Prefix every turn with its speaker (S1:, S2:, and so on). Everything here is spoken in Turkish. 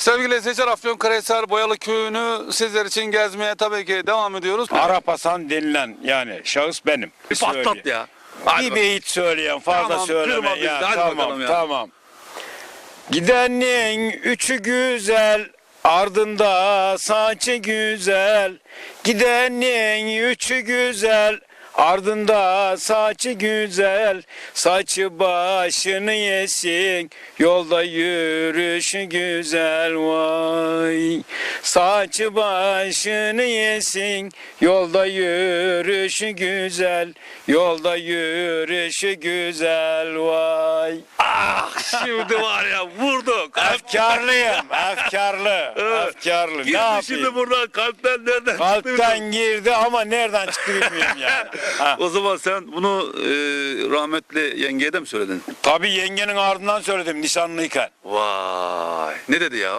S1: Sevgili izleyiciler Afyonkarahisar Boyalı Köyü'nü sizler için gezmeye tabii ki devam ediyoruz.
S2: Arap Hasan denilen yani şahıs benim.
S1: Bir patlat ya. Hadi
S2: Bir
S1: bak.
S2: beyit söyleyen fazla
S1: Tamam,
S2: söyleme
S1: kırma bizi,
S2: ya.
S1: hadi
S2: tamam
S1: bakalım ya.
S2: tamam. Gidenin üçü güzel ardında saçı güzel. Gidenin üçü güzel Ardında saçı güzel, saçı başını yesin, yolda yürüyüşü güzel vay. Saçı başını yesin, yolda yürüyüşü güzel, yolda yürüyüşü güzel vay.
S1: Şimdi var ya vurduk.
S2: Efkarlıyım, efkarlı, efkarlı. Ne
S1: Girdi
S2: yapayım?
S1: şimdi buradan kalpten nereden çıktı bilmiyorum.
S2: Kalpten girdi ama nereden çıktı bilmiyorum yani. Ha.
S1: O zaman sen bunu e, rahmetli yengeye de mi söyledin?
S2: Tabii yengenin ardından söyledim nişanlıyken.
S1: Vay. Ne dedi ya?